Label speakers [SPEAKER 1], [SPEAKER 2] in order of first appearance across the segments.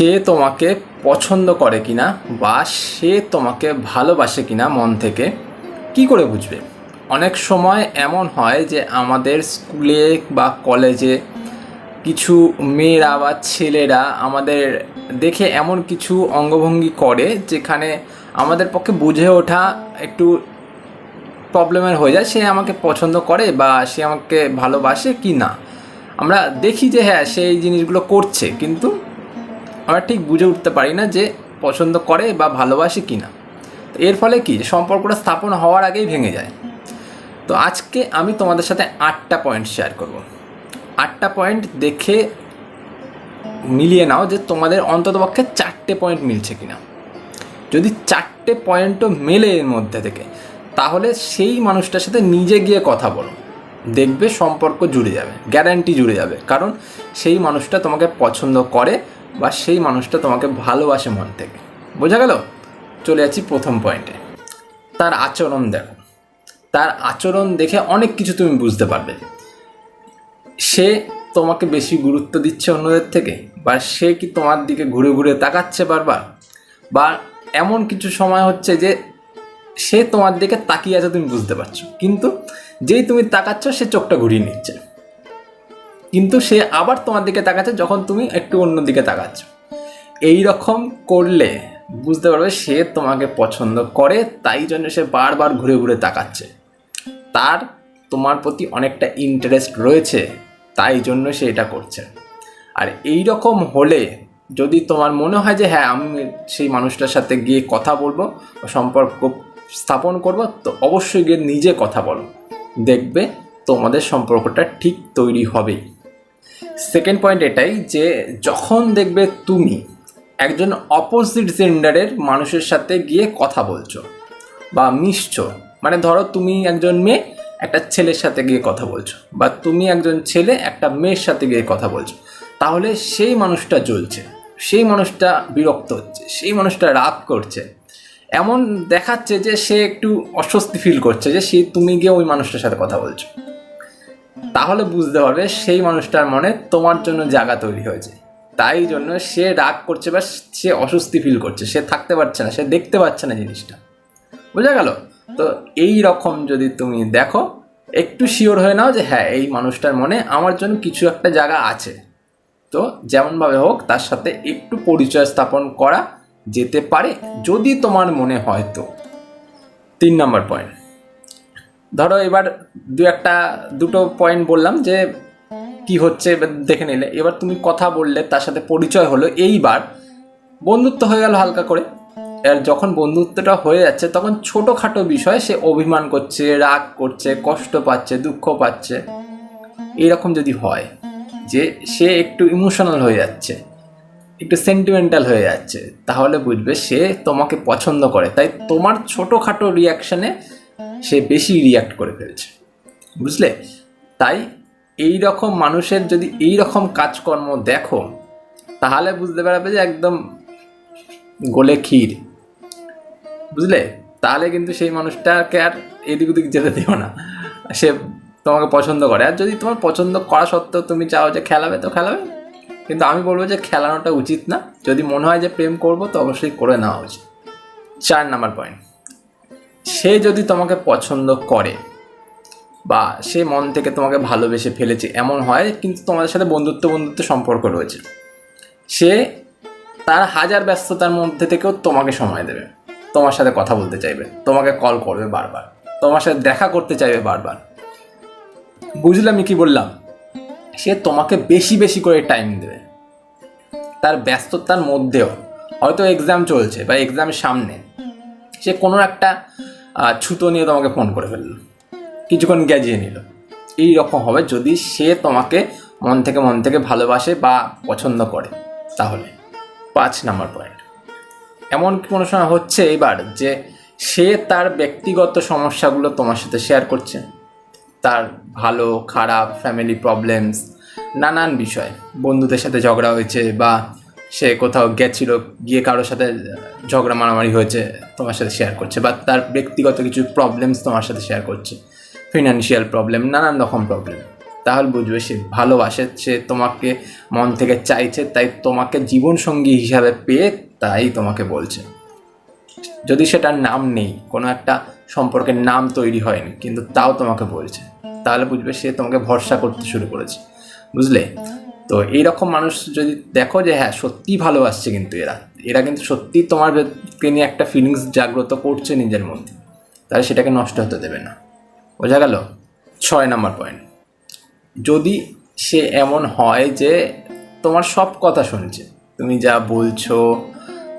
[SPEAKER 1] সে তোমাকে পছন্দ করে কিনা বা সে তোমাকে ভালোবাসে কিনা মন থেকে, কি করে বুঝবে? অনেক সময় এমন হয় যে আমাদের স্কুলে বা কলেজে কিছু মেয়েরা বা ছেলেরা আমাদের দেখে এমন কিছু অঙ্গভঙ্গি করে যেখানে আমাদের পক্ষে বুঝে ওঠা একটু প্রবলেমের হয়ে যায়, সে আমাকে পছন্দ করে বা সে আমাকে ভালোবাসে কি না আমরা দেখি যে হ্যাঁ সে এই জিনিসগুলো করছে, কিন্তু আমরা ঠিক বুঝে উঠতে পারি না যে পছন্দ করে বা ভালোবাসে কি না এর ফলে কি? সম্পর্কটা স্থাপন হওয়ার আগেই ভেঙে যায়। তো আজকে আমি তোমাদের সাথে আটটা পয়েন্ট শেয়ার করব। আটটা পয়েন্ট দেখে মিলিয়ে নাও যে তোমাদের অন্ততপক্ষে চারটে পয়েন্ট মিলছে কিনা। যদি চারটে পয়েন্টও মেলে এর মধ্যে থেকে, তাহলে সেই মানুষটার সাথে নিজে গিয়ে কথা বলো। দেখবে সম্পর্ক জুড়ে যাবে গ্যারান্টি জুড়ে যাবে। কারণ সেই মানুষটা তোমাকে পছন্দ করে বা সেই মানুষটা তোমাকে ভালোবাসে মন থেকে। বোঝা গেল? চলে যাচ্ছি প্রথম পয়েন্টে তার আচরণ দেখো। তার আচরণ দেখে অনেক কিছু তুমি বুঝতে পারবে। সে তোমাকে বেশি গুরুত্ব দিচ্ছে অন্যদের থেকে বা সে কি তোমার দিকে ঘুরে ঘুরে তাকাচ্ছে বারবার? বা এমন কিছু সময় হচ্ছে যে সে তোমার দিকে তাকিয়ে আছে তুমি বুঝতে পারছ। কিন্তু যেই তুমি তাকাচ্ছ সে চোখটা ঘুরিয়ে নিচ্ছে। কিন্তু সে আবার তোমার দিকে তাকাচ্ছে যখন তুমি একটু অন্য দিকে তাকাচ্ছ। এই রকম করলে বুঝতে পারবে সে তোমাকে পছন্দ করে, তাই জন্য সে বারবার ঘুরে ঘুরে তাকাচ্ছে। তার তোমার প্রতি অনেকটা ইন্টারেস্ট রয়েছে, তাই জন্য সে এটা করছে। আর এই রকম হলে যদি তোমার মনে হয় যে হ্যাঁ আমি সেই মানুষটার সাথে গিয়ে কথা বলব, সম্পর্ক স্থাপন করব, তো অবশ্যই গিয়ে নিজে কথা বলো। দেখবে তোমাদের সম্পর্কটা ঠিক তৈরি হবেই। সেকেন্ড পয়েন্ট এটাই যে যখন দেখবে তুমি একজন অপোজিট জেন্ডারের মানুষের সাথে গিয়ে কথা বলছো বা মিশছো মানে ধরো তুমি একজন মেয়ে একটা ছেলের সাথে গিয়ে কথা বলছো বা তুমি একজন ছেলে একটা মেয়ের সাথে গিয়ে কথা বলছো, তাহলে সেই মানুষটা জ্বলছে, সেই মানুষটা বিরক্ত হচ্ছে, সেই মানুষটা রাগ করছে। এমন দেখাচ্ছে যে সে একটু অস্বস্তি ফিল করছে যে সে তুমি গিয়ে ওই মানুষটার সাথে কথা বলছো। তাহলে বুঝতে পারবে সেই মানুষটার মনে তোমার জন্য জায়গা তৈরি হয়েছে। তাই জন্য সে রাগ করছে বা সে অস্বস্তি ফিল করছে। সে থাকতে পারছে না, সে দেখতে পাচ্ছে না জিনিসটা। বোঝা গেল? তো এই রকম যদি তুমি দেখো, একটু শিওর হয়ে নাও যে হ্যাঁ এই মানুষটার মনে আমার জন্য কিছু একটা জায়গা আছে। তো যেমনভাবে হোক, তার সাথে একটু পরিচয় স্থাপন করা যেতে পারে, যদি তোমার মনে হয় তো। তিন নম্বর পয়েন্ট ধরো এবার দু একটা, দুটো পয়েন্ট বললাম যে কি হচ্ছে দেখে নিলে। এবার তুমি কথা বললে, তার সাথে পরিচয় হলো। এইবার বন্ধুত্ব হয়ে গেল হালকা করে। আর যখন বন্ধুত্বটা হয়ে যাচ্ছে, তখন ছোটোখাটো বিষয়ে সে অভিমান করছে, রাগ করছে, কষ্ট পাচ্ছে, দুঃখ পাচ্ছে। এরকম যদি হয় যে সে একটু ইমোশনাল হয়ে যাচ্ছে, একটু সেন্টিমেন্টাল হয়ে যাচ্ছে, তাহলে বুঝবে সে তোমাকে পছন্দ করে। তাই তোমার ছোটোখাটো রিয়াকশানে সে বেশি রিয়াক্ট করে ফেলছে। বুঝলে? তাই এই রকম মানুষের যদি এই রকম কাজকর্ম দেখো, তাহলে বুঝতে পারবে যে একদম গোলে ক্ষীর। বুঝলে? তাহলে কিন্তু সেই মানুষটাকে আর এদিক ওদিক যেতে দিও না। সে তোমাকে পছন্দ করে। আর যদি তোমার পছন্দ করা সত্ত্বেও তুমি চাও যে খেলাবে, তো খেলাবে। কিন্তু আমি বলব যে খেলানোটা উচিত না। যদি মনে হয় যে প্রেম করব, তো অবশ্যই করে নেওয়া উচিত। চার নাম্বার পয়েন্ট সে যদি তোমাকে পছন্দ করে বা সে মন থেকে তোমাকে ভালোবেসে ফেলেছে, এমন হয় কিন্তু তোমাদের সাথে বন্ধুত্ব বন্ধুত্ব সম্পর্ক রয়েছে। সে তার হাজার ব্যস্ততার মধ্যে থেকেও তোমাকে সময় দেবে। তোমার সাথে কথা বলতে চাইবে, তোমাকে কল করবে বারবার, তোমার সাথে দেখা করতে চাইবে বারবার। বুঝলাম কি বললাম? সে তোমাকে বেশি বেশি করে টাইম দেবে। তার ব্যস্ততার মধ্যেও, হয়তো এক্সাম চলছে বা এক্সামের সামনে সে কোনো একটা ছুতো নিয়ে তোমাকে ফোন করে ফেলল। কিছুক্ষণ গ্যাজিয়ে নিল। এই রকম হবে যদি সে তোমাকে মন থেকে মন থেকে ভালোবাসে বা পছন্দ করে, তাহলে। পাঁচ নাম্বার পয়েন্ট এমন কোনো সময় হচ্ছে এবার যে সে তার ব্যক্তিগত সমস্যাগুলো তোমার সাথে শেয়ার করছে। তার ভালো, খারাপ ফ্যামিলি প্রবলেমস নানান বিষয়। বন্ধুদের সাথে ঝগড়া হয়েছে বা সে কোথাও গেছিল, গিয়ে কারোর সাথে ঝগড়া মারামারি হয়েছে, তোমার সাথে শেয়ার করছে বা তার ব্যক্তিগত কিছু প্রবলেমস তোমার সাথে শেয়ার করছে ফিনান্সিয়াল প্রবলেম নানান রকম প্রবলেম তাহলে বুঝবে সে ভালোবাসে, সে তোমাকে মন থেকে চাইছে, তাই তোমাকে জীবনসঙ্গী হিসাবে পেয়ে তাই তোমাকে বলছে। যদি সেটার নাম নেই, কোনো একটা সম্পর্কের নাম তৈরি হয়নি, কিন্তু তাও তোমাকে বলছে। তাহলে বুঝবে সে তোমাকে ভরসা করতে শুরু করেছে। বুঝলে? তো এইরকম মানুষ যদি দেখো যে হ্যাঁ সত্যিই ভালোবাসছে কিন্তু এরা। এরা কিন্তু সত্যি তোমার নিয়ে একটা ফিলিংস জাগ্রত করছে নিজের মধ্যে। তাহলে সেটাকে নষ্ট হতে দেবে না। বোঝা গেল? ছয় নাম্বার পয়েন্ট যদি সে এমন হয় যে, তোমার সব কথা শুনছে। তুমি যা বলছো,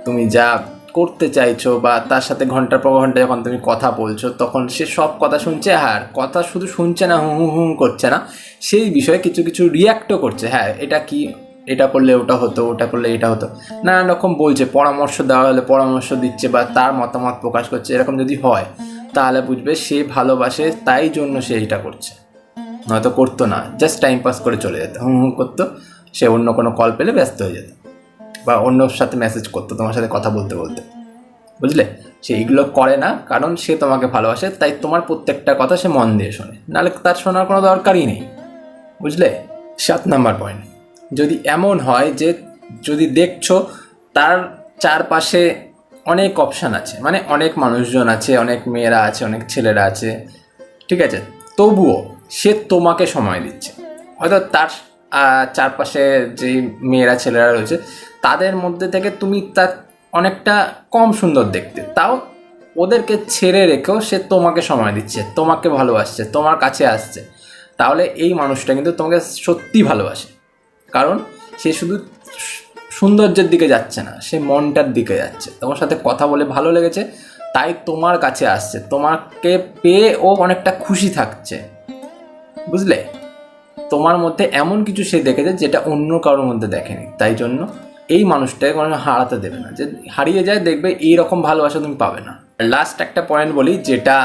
[SPEAKER 1] তুমি যা করতে চাইছো বা তার সাথে ঘণ্টার পর ঘণ্টা যখন তুমি কথা বলছো, তখন সে সব কথা শুনছে? আর কথা শুধু শুনছে না হুম হুম করছে না। সেই বিষয়ে কিছু কিছু রিয়াক্টও করছে। হ্যাঁ এটা কি? এটা করলে ওটা হতো, ওটা করলে এটা হতো। নানান রকম বলছে, পরামর্শ দেওয়া হলে পরামর্শ দিচ্ছে বা তার মতামত প্রকাশ করছে, এরকম যদি হয়, তাহলে বুঝবে সে ভালোবাসে, তাই জন্য সে এটা করছে। নয়তো করতো না জাস্ট টাইম পাস করে চলে যেত। হুম হুম করতো, সে অন্য কোনো কল পেলে ব্যস্ত হয়ে যেত। বা অন্যর সাথে মেসেজ করতো, তোমার সাথে কথা বলতে বলতে। বুঝলে? সে এইগুলো করে না, কারণ সে তোমাকে ভালোবাসে, তাই তোমার প্রত্যেকটা কথা সে মন দিয়ে শোনে। নাহলে তার শোনার কোনো দরকারই নেই। বুঝলে? সাত নাম্বার পয়েন্ট যদি এমন হয় যে, যদি দেখছ তার চারপাশে অনেক অপশান আছে মানে অনেক মানুষজন আছে, অনেক মেয়েরা আছে, অনেক ছেলেরা আছে, ঠিক আছে? তবুও সে তোমাকে সময় দিচ্ছে। হয়তো তার চারপাশে যে মেয়েরা, ছেলেরা রয়েছে তাদের মধ্যে থেকে তুমি তার অনেকটা কম সুন্দর দেখতে। তাও ওদেরকে ছেড়ে রেখেও সে তোমাকে সময় দিচ্ছে, তোমাকে ভালোবাসছে, তোমার কাছে আসছে। তাহলে এই মানুষটা কিন্তু তোমাকে সত্যি ভালোবাসে। কারণ সে শুধু সৌন্দর্যের দিকে যাচ্ছে না, সে মনটার দিকে যাচ্ছে। তোমার সাথে কথা বলে ভালো লেগেছে, তাই তোমার কাছে আসছে, তোমাকে পেয়ে ও অনেকটা খুশি থাকছে। বুঝলে? তোমার মধ্যে এমন কিছু সে দেখেছে যেটা অন্য কারোর মধ্যে দেখেনি। তাই জন্য এই মানুষটাকে কোনো হারাতে দেবে না। যে হারিয়ে যায়, দেখবে এই রকম ভালোবাসা তুমি পাবে না। লাস্ট একটা পয়েন্ট বলি, যেটা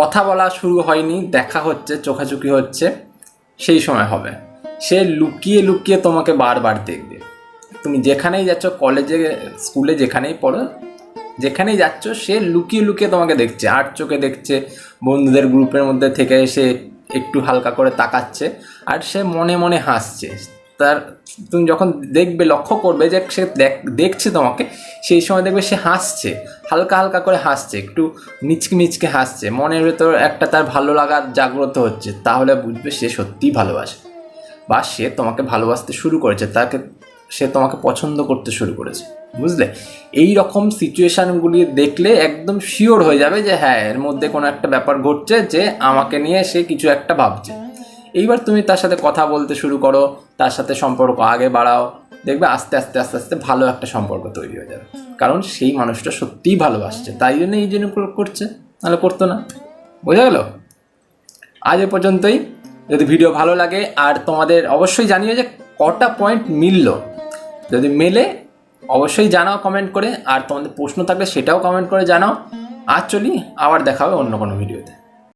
[SPEAKER 1] কথা বলা শুরু হয়নি, দেখা হচ্ছে, চোখাচোখি হচ্ছে, সেই সময় হবে। সে লুকিয়ে লুকিয়ে তোমাকে বারবার দেখবে। তুমি যেখানেই যাচ্ছ কলেজে স্কুলে যেখানেই পড়ো, যেখানেই যাচ্ছ, সে লুকিয়ে লুকিয়ে তোমাকে দেখছে আর চোখে দেখছে, বন্ধুদের গ্রুপের মধ্যে থেকে সে একটু হালকা করে তাকাচ্ছে, আর সে মনে মনে হাসছে। তার, তুমি যখন দেখবে, লক্ষ্য করবে যে সে দেখ- দেখছে তোমাকে, সেই সময় দেখবে সে হাসছে, হালকা হালকা করে হাসছে, একটু মিচকে মিচকে হাসছে। মনের ভেতর একটা তার ভালো লাগার জাগ্রত হচ্ছে, তাহলে বুঝবে সে সত্যিই ভালোবাসে। বা সে তোমাকে ভালোবাসতে শুরু করেছে, তাকে, সে তোমাকে পছন্দ করতে শুরু করেছে, বুঝলে? এই রকম সিচুয়েশানগুলি দেখলে একদম শিওর হয়ে যাবে যে হ্যাঁ এর মধ্যে কোনো একটা ব্যাপার ঘটছে যে আমাকে নিয়ে সে কিছু একটা ভাবছে। এইবার তুমি তার সাথে কথা বলতে শুরু করো তার সাথে সম্পর্ক আগে বাড়াও দেখবে আস্তে আস্তে আস্তে আস্তে ভালো একটা সম্পর্ক তৈরি হয়ে যাবে। কারণ সেই মানুষটা সত্যিই ভালোবাসছে তাই জন্য এই জন্য করছে নাহলে করতো না। বোঝা গেল? আজ এ পর্যন্তই। যদি ভিডিও ভালো লাগে আর তোমাদের অবশ্যই জানিও যে কটা পয়েন্ট মিলল। যদি মেলে অবশ্যই জানাও কমেন্ট করে আর তোমাদের প্রশ্ন থাকলে সেটাও কমেন্ট করে জানাও। আর চলি আবার দেখা হবে অন্য কোনো ভিডিওতে